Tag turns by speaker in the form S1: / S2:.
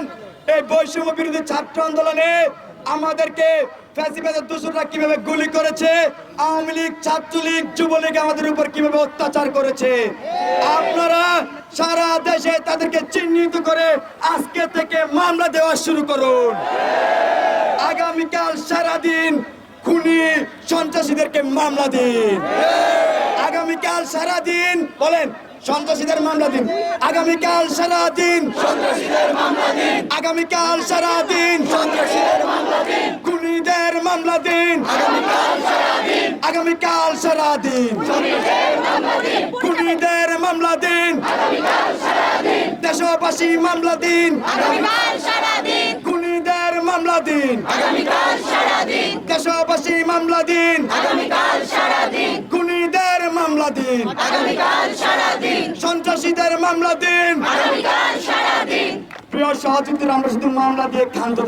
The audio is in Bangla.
S1: দেখেন এই বৈষম্য বিরোধী ছাত্র আন্দোলনে আমাদেরকে তাদেরকে চিহ্নিত করে আজকে থেকে মামলা দেওয়া শুরু করুন। আগামীকাল সারাদিন খুনি সন্ত্রাসীদেরকে মামলা দিন। আগামীকাল সারাদিন, বলেন সন্ত্রাসীদের মামলা দিন। আগামীকাল সারাদিন আগামীকাল সারাদিন খুনিদের মামলা দিন। আগামীকাল সারাদিন খুনিদের মামলা দিন। দেশবাসী মামলা দিন। খুনিদের মামলা দিন। দেশবাসী মামলা দিন।
S2: সারাদিন।
S1: সন্ত্রাসীদের মামলা দিন। প্রিয় সহযোগীদের আমরা শুধু মামলা দিয়ে খান্ত